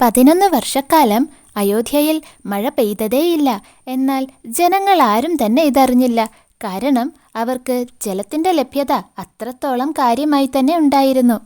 പതിനൊന്ന് വർഷക്കാലം അയോധ്യയിൽ മഴ പെയ്തതേയില്ല. എന്നാൽ ജനങ്ങൾ ആരും തന്നെ ഇതറിഞ്ഞില്ല. കാരണം അവർക്ക് ജലത്തിന്റെ ലഭ്യത അത്രത്തോളം കാര്യമായി തന്നെ ഉണ്ടായിരുന്നു.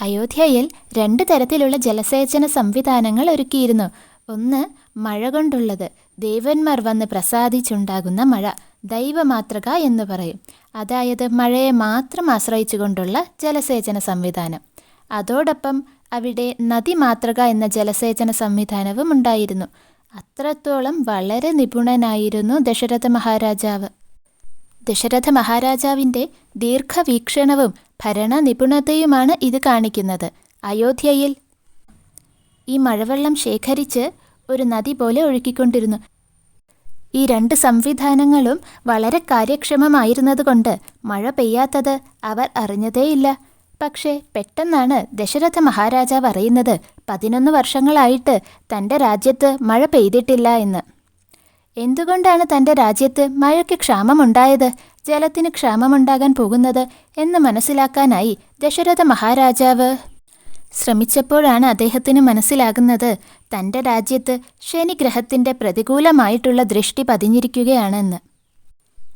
അയോധ്യയിൽ രണ്ട് തരത്തിലുള്ള ജലസേചന സംവിധാനങ്ങൾ ഒരുക്കിയിരുന്നു. ഒന്ന് മഴ കൊണ്ടുള്ളത് ദേവന്മാർ വന്ന് പ്രസാദിച്ചുണ്ടാകുന്ന മഴ ദൈവമാതൃക എന്ന് പറയും. അതായത് മഴയെ മാത്രം ആശ്രയിച്ചുകൊണ്ടുള്ള ജലസേചന സംവിധാനം. അതോടൊപ്പം അവിടെ നദി മാതൃക എന്ന ജലസേചന സംവിധാനവും ഉണ്ടായിരുന്നു. അത്രത്തോളം വളരെ നിപുണനായിരുന്നു ദശരഥ മഹാരാജാവ്. ദശരഥ മഹാരാജാവിന്റെ ദീർഘവീക്ഷണവും ഭരണ നിപുണതയുമാണ് ഇത് കാണിക്കുന്നത്. അയോധ്യയിൽ ഈ മഴവെള്ളം ശേഖരിച്ച് ഒരു നദി പോലെ ഒഴുക്കിക്കൊണ്ടിരുന്നു. ഈ രണ്ട് സംവിധാനങ്ങളും വളരെ കാര്യക്ഷമമായിരുന്നതുകൊണ്ട് മഴ പെയ്യാത്തത് അവർ അറിഞ്ഞതേയില്ല. പക്ഷേ പെട്ടെന്നാണ് ദശരഥ മഹാരാജാവ് അറിയുന്നത് പതിനൊന്ന് വർഷങ്ങളായിട്ട് തന്റെ രാജ്യത്ത് മഴ പെയ്തിട്ടില്ല എന്ന്. എന്തുകൊണ്ടാണ് തന്റെ രാജ്യത്ത് മഴയ്ക്ക് ക്ഷാമമുണ്ടായത്? ജലത്തിന് ക്ഷാമമുണ്ടാകാൻ പോകുന്നത് എന്ന് മനസ്സിലാക്കാനായി ദശരഥ മഹാരാജാവ് ശ്രമിച്ചപ്പോഴാണ് അദ്ദേഹത്തിന് മനസ്സിലാകുന്നത് തന്റെ രാജ്യത്ത് ശനിഗ്രഹത്തിന്റെ പ്രതികൂലമായിട്ടുള്ള ദൃഷ്ടി പതിഞ്ഞിരിക്കുകയാണെന്ന്.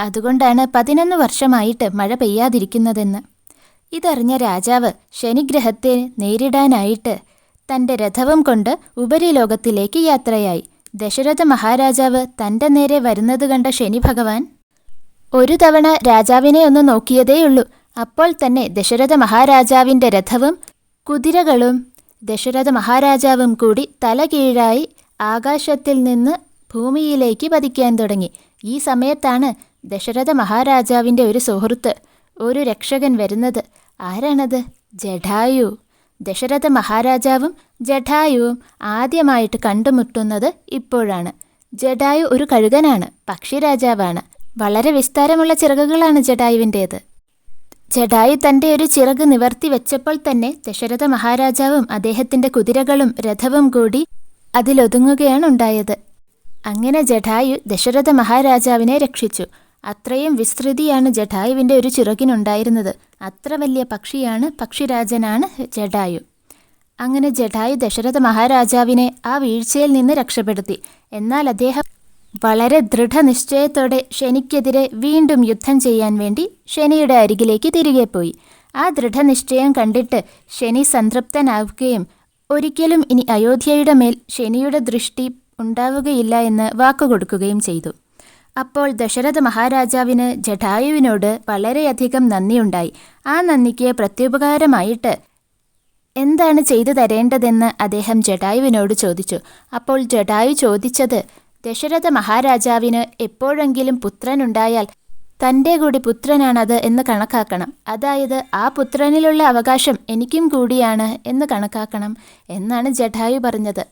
അതുകൊണ്ടാണ് പതിനൊന്ന് വർഷമായിട്ട് മഴ പെയ്യാതിരിക്കുന്നതെന്ന്. ഇതറിഞ്ഞ രാജാവ് ശനിഗ്രഹത്തെ നേരിടാനായിട്ട് തന്റെ രഥവും കൊണ്ട് ഉപരിലോകത്തിലേക്ക് യാത്രയായി. ദശരഥ മഹാരാജാവ് തന്റെ നേരെ വരുന്നത് കണ്ട ശനി ഭഗവാൻ ഒരു തവണ രാജാവിനെ ഒന്ന് നോക്കിയതേയുള്ളൂ അപ്പോൾ തന്നെ ദശരഥ മഹാരാജാവിന്റെ രഥവും കുതിരകളും ദശരഥ മഹാരാജാവും കൂടി തലകീഴായി ആകാശത്തിൽ നിന്ന് ഭൂമിയിലേക്ക് പതിക്കാൻ തുടങ്ങി. ഈ സമയത്താണ് ദശരഥ മഹാരാജാവിന്റെ ഒരു സുഹൃത്ത് ഒരു രക്ഷകൻ വരുന്നത്. ആരാണത്? ജഡായു. ദശരഥ മഹാരാജാവും ജഡായുവും ആദ്യമായിട്ട് കണ്ടുമുട്ടുന്നത് ഇപ്പോഴാണ്. ജഡായു ഒരു കഴുകനാണ് പക്ഷിരാജാവാണ് വളരെ വിസ്താരമുള്ള ചിറകുകളാണ് ജഡായുവിന്റേത്. ജഡായു തന്റെ ഒരു ചിറക് നിവർത്തി വെച്ചപ്പോൾ തന്നെ ദശരഥ മഹാരാജാവും അദ്ദേഹത്തിന്റെ കുതിരകളും രഥവും കൂടി അതിലൊതുങ്ങുകയാണ് ഉണ്ടായത്. അങ്ങനെ ജഡായു ദശരഥ മഹാരാജാവിനെ രക്ഷിച്ചു. അത്രയും വിസ്തൃതിയാണ് ജഡായുവിന്റെ ഒരു ചിറകിനുണ്ടായിരുന്നത്. അത്ര വലിയ പക്ഷിയാണ് പക്ഷിരാജനാണ് ജഡായു. അങ്ങനെ ജഡായു ദശരഥ മഹാരാജാവിനെ ആ വീഴ്ചയിൽ നിന്ന് രക്ഷപ്പെടുത്തി. എന്നാൽ അദ്ദേഹം വളരെ ദൃഢനിശ്ചയത്തോടെ ശനിക്കെതിരെ വീണ്ടും യുദ്ധം ചെയ്യാൻ വേണ്ടി ശനിയുടെ അരികിലേക്ക് തിരികെ പോയി. ആ ദൃഢനിശ്ചയം കണ്ടിട്ട് ശനി സംതൃപ്തനാവുകയും ഒരിക്കലും ഇനി അയോധ്യയുടെ മേൽ ശനിയുടെ ദൃഷ്ടി ഉണ്ടാവുകയില്ല എന്ന് വാക്കുകൊടുക്കുകയും ചെയ്തു. അപ്പോൾ ദശരഥ മഹാരാജാവിന് ജഠായുവിനോട് വളരെയധികം നന്ദിയുണ്ടായി. ആ നന്ദിക്ക് പ്രത്യുപകാരമായിട്ട് എന്താണ് ചെയ്തു തരേണ്ടതെന്ന് അദ്ദേഹം ജഡായുവിനോട് ചോദിച്ചു. അപ്പോൾ ജഡായു ചോദിച്ചത് ദശരഥ മഹാരാജാവിന് എപ്പോഴെങ്കിലും പുത്രനുണ്ടായാൽ തന്റെ കൂടി പുത്രനാണത് എന്ന് കണക്കാക്കണം. അതായത് ആ പുത്രനിലുള്ള അവകാശം എനിക്കും കൂടിയാണ് എന്ന് കണക്കാക്കണം എന്നാണ് ജഡായു പറഞ്ഞത്.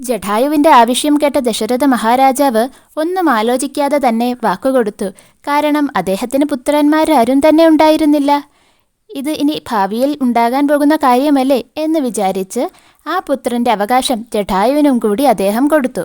ജഡായുവിന്റെ ആവശ്യം കേട്ട ദശരഥ മഹാരാജാവ് ഒന്നും ആലോചിക്കാതെ തന്നെ വാക്കുകൊടുത്തു. കാരണം അദ്ദേഹത്തിന് പുത്രന്മാരാരും തന്നെ ഉണ്ടായിരുന്നില്ല. ഇത് ഇനി ഭാവിയിൽ ഉണ്ടാകാൻ പോകുന്ന കാര്യമല്ലേ? എന്ന് വിചാരിച്ച് ആ പുത്രന്റെ അവകാശം ജഠായുവിനും കൂടി അദ്ദേഹം കൊടുത്തു.